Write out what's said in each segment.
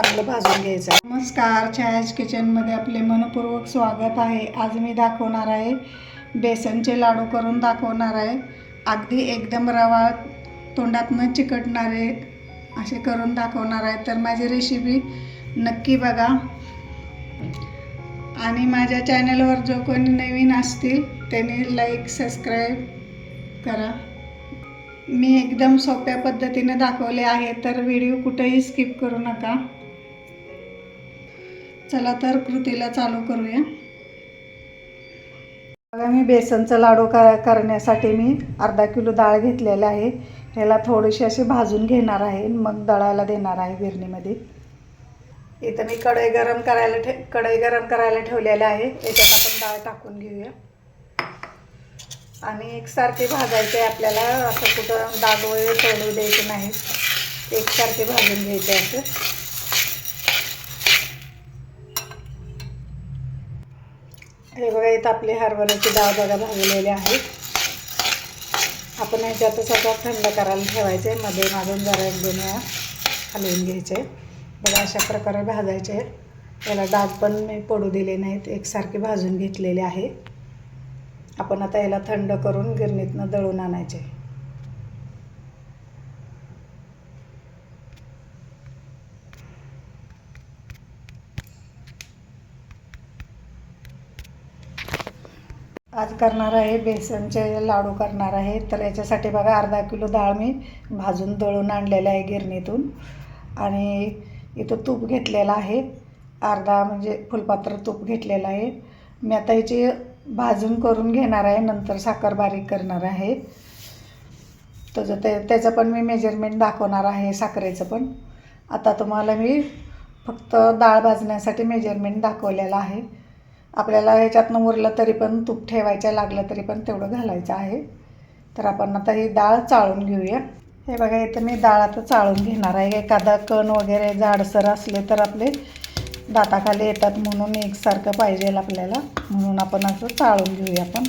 आपलं भाजून घ्यायचं आहे. नमस्कार छायाज किचनमध्ये आपले मनपूर्वक स्वागत आहे. आज मी दाखवणार आहे बेसनचे लाडू करून दाखवणार आहे. अगदी एकदम रवा तोंडात न चिकटणारे असे करून दाखवणार आहे. तर माझी रेसिपी नक्की बघा. आणि माझ्या चॅनलवर जो कोणी नवीन असतील त्यांनी लाईक सबस्क्राईब करा. मी एकदम सोप्या पद्धतीने दाखवले आहे तर व्हिडिओ कुठेही स्किप करू नका. चला तर कृतीला चालू करूया. बघा मी बेसनचं लाडू कर करण्यासाठी मी अर्धा किलो डाळ घेतलेला आहे. ह्याला थोडीशी अशी भाजून घेणार आहे. मग दळायला देणार आहे गिरणीमध्ये. इथं मी कढई गरम करायला ठे कढई गरम करायला ठेवलेलं आहे. याच्यात आपण डाळ टाकून घेऊया. आणि एकसारखे भाजायचे आहे आपल्याला. असं कुठं डाग वगैरे सोडू द्यायचे नाही. एकसारखे भाजून घ्यायचे असं. हे बघा इथं आपली हरभऱ्याची डाळ बघा भाजलेली आहे आपण ह्याच्यातच आता थंड करायला ठेवायचे मध्ये मागून जरा एक दोन वेळा हलवून घ्यायचे बघा अशा प्रकारे भाजायचे याला डाग पण मी पडू दिले नाहीत. एकसारखे भाजून घेतलेले आहे. आपण आता याला थंड करून गिरणीतनं दळून आणायचे. आज करणार आहे बेसनचे लाडू करणार आहे. तर याच्यासाठी बघा अर्धा किलो डाळ मी भाजून दळून आणलेलं आहे गिरणीतून. आणि इथं तूप घेतलेलं आहे. अर्धा म्हणजे फुलपात्र तूप घेतलेलं आहे. मी आता याची भाजून करून घेणार आहे नंतर साखर बारीक करणार आहे. त्याचं ते त्याचं पण मी मेजरमेंट दाखवणार आहे साखरेचं पण. आता तुम्हाला मी फक्त डाळ भाजण्यासाठी मेजरमेंट दाखवलेलं आहे. आपल्याला ह्याच्यातनं उरलं तरी पण तूप ठेवायचं लागलं तरी पण तेवढं घालायचं आहे. तर आपण आता ही डाळ चाळून घेऊया. हे बघा इथं मी डाळ आता चाळून घेणार आहे. एखादा कण वगैरे जाडसर असले तर आपले दाताखाली येतात म्हणून एकसारखं पाहिजे आपल्याला. म्हणून आपण असं चाळून घेऊया आपण.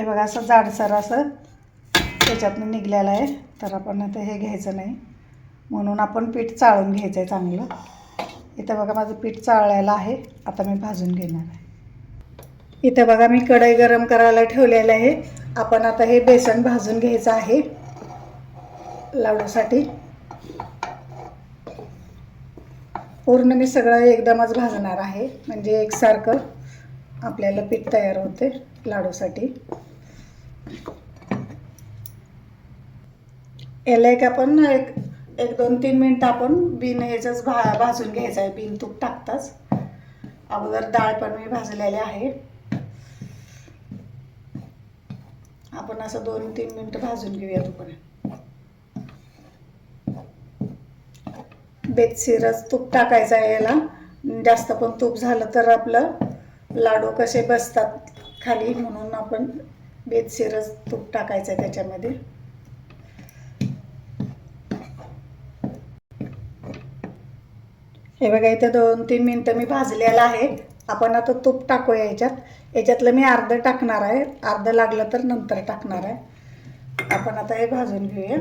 हे बघा असं जाडसर असं त्याच्यातनं निघलेलं आहे. तर आपण आता हे घ्यायचं नाही. म्हणून आपण पीठ चाळून घ्यायचं आहे चांगलं. इथं बघा माझं पीठ चाळलेलं आहे. आता मी भाजून घेणार आहे. इथं बघा मी कढई गरम करायला ठेवलेलं आहे. आपण आता हे बेसन भाजून घ्यायचं आहे. लाडूसाठी. पूर्ण मी सगळं एकदमच भाजणार आहे. म्हणजे एकसारखं आपल्याला पीठ तयार होते लाडूसाठी. याला एक आपण एक एक दोन तीन मिनटं आपण बिन ह्याचंच भा भाजून घ्यायचं आहे. बिन तूप टाकताच. अगोदर डाळ पण मी भाजलेली आहे. आपण असं दोन तीन मिनटं भाजून घेऊया तोपर्यंत. बेतशिरच तूप टाकायचं आहे याला. जास्त पण तूप झालं तर आपलं लाडू कसे बसतात खाली म्हणून आपण बेतशिरच तूप टाकायचं आहे त्याच्यामध्ये. हे बघा इथे दोन तीन मिनटं मी भाजलेलं आहे. आपण आता तूप टाकूया याच्यात. याच्यातलं मी अर्धं टाकणार आहे. अर्धं लागलं तर नंतर टाकणार आहे. आपण आता हे भाजून घेऊया.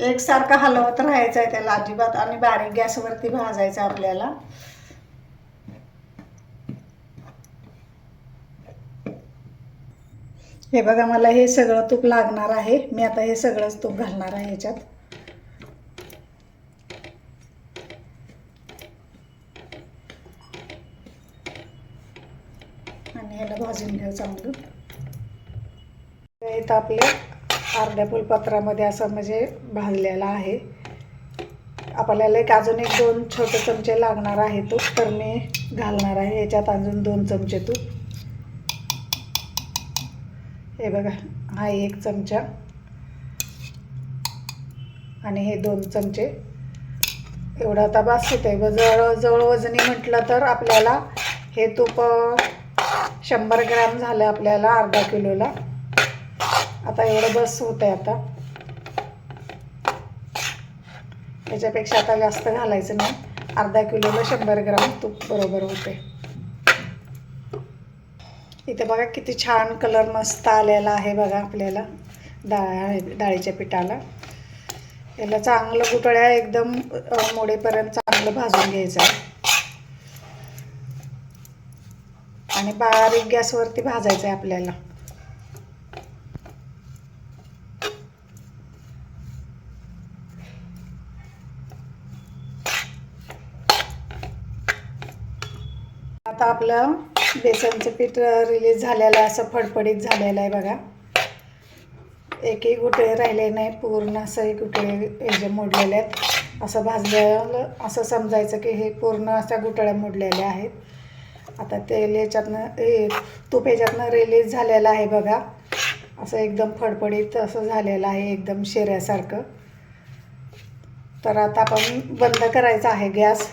एकसारखं हलवत राहायचं आहे त्याला अजिबात आणि बारीक गॅसवरती भाजायचं आपल्याला. हे बघा मला हे सगळं तूप लागणार आहे. मी आता हे सगळंच तूप घालणार आहे ह्याच्यात. आणि ह्याला भाजून घेऊ चांगलं. इथं आपले अर्ध्या फुलपत्रामध्ये असं म्हणजे भाजलेला आहे. आपल्याला एक अजून एक दोन छोटे चमचे लागणार आहे तूप तर मी घालणार आहे याच्यात अजून दोन चमचे तूप. हे बघा हा एक चमचा. आणि हे दोन चमचे. एवढं आता बास होते व जवळ जवळ वजनी म्हटलं तर आपल्याला हे तूप शंभर ग्रॅम झालं आपल्याला अर्धा किलोला. आता एवढं बस होतं आहे आता. याच्यापेक्षा आता जास्त घालायचं नाही. अर्धा किलोला शंभर ग्राम तूप बरोबर होते इथे बघा किती छान कलर मस्त आलेला आहे बघा आपल्याला. डाळ डाळीच्या पिठाला. याला चांगलं गुटळ्या एकदम मोडेपर्यंत चांगलं भाजून घ्यायचं आहे. आणि बारीक गॅसवरती भाजायचं आहे आपल्याला. आता आपलं बेसनचं पीठ रिलीज झालेलं आहे असं फडफडीत झालेलं आहे बघा. एकही गुटळे राहिले नाही पूर्ण असं गुटळे हे जे मोडलेले आहेत. असं भाजलेलं असं समजायचं की हे पूर्ण अशा गुटळ्या मोडलेल्या आहेत. आता तेल याच्यातनं हे तूप याच्यातनं रिलीज झालेलं आहे बघा. असं एकदम फडफडीत असं झालेलं आहे एकदम शिऱ्यासारखं. तर आता आपण बंद करायचं आहे गॅस.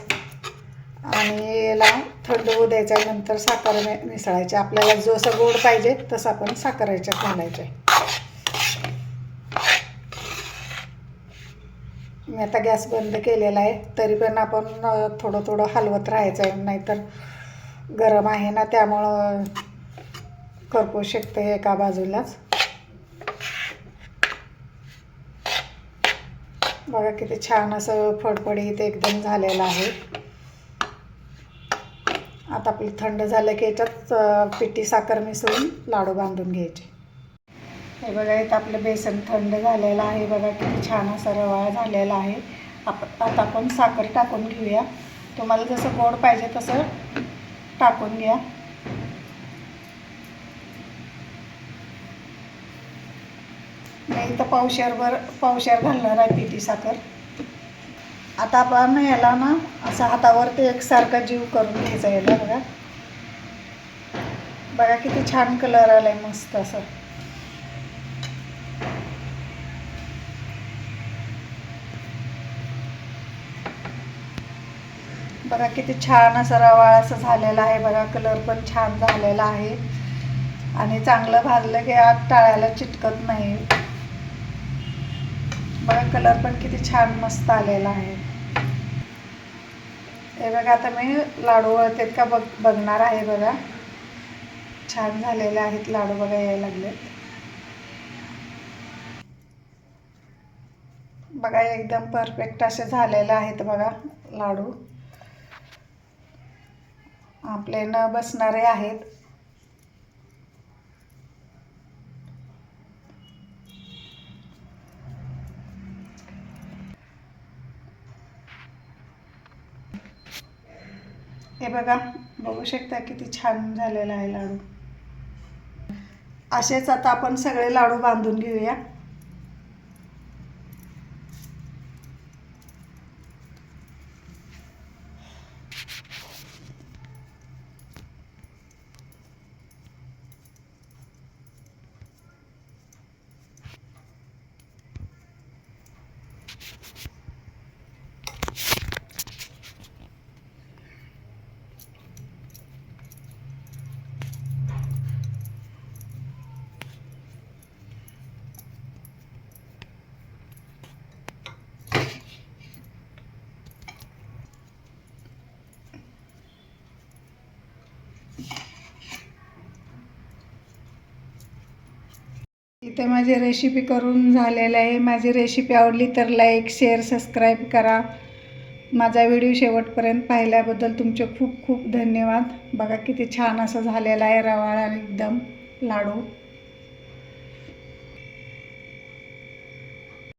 आणि याला थंड होऊ द्यायचं नंतर साखर मि- मिसळायची. आपल्याला जसं गोड पाहिजे तसं आपण साखर याच्यात घालायचं मी आता गॅस बंद केलेला आहे तरी पण आपण थोडं थोडं हलवत राहायचं आहे. नाहीतर गरम आहे ना त्यामुळं करपू शकते एका बाजूलाच. बघा किती छान असं फडफडीत एकदम झालेलं आहे. आता आपलं थंड झालं की याच्यात पिठी साखर मिसळून लाडू बांधून घ्यायचे. हे बघा इथं आपलं बेसन थंड झालेलं आहे. बघा किती छान असा रवाळा झालेला आहे. आप आता आपण साखर टाकून घेऊया. तुम्हाला जसं गोड पाहिजे तसं टाकून घ्या. नाही इथं पावशेरभर पावशेर घालणार आहे पिठी साखर. आता आपण याला ना असं हातावरती एकसारखा जीव करून घ्यायचा याला बघा. बघा किती छान कलर आलाय मस्त असं. बघा किती छान असं रवाळ असं झालेला आहे बघा कलर पण छान झालेला आहे. आणि चांगलं भाजलं की आत टाळायला चिटकत नाही. कलर पण किती छान मस्त आलेला आहे. हे बघा आता मी लाडू वळतेत का बघ बघणार आहे बघा. छान झालेले आहेत लाडू बघा यायला लागलेत. बघा एकदम परफेक्ट असे झालेले आहेत बघा लाडू. आपले न बसणारे आहेत. हे बघा बघू शकता किती छान झालेला आहे लाडू. असेच आता आपण सगळे लाडू बांधून घेऊया. इथे माझी रेसिपी करून झालेलं आहे. माझी रेसिपी आवडली तर लाईक शेअर सबस्क्राईब करा. माझा व्हिडिओ शेवटपर्यंत पाहिल्याबद्दल तुमचे खूप खूप धन्यवाद. बघा किती छान असं झालेलं आहे रवाळा एकदम लाडू.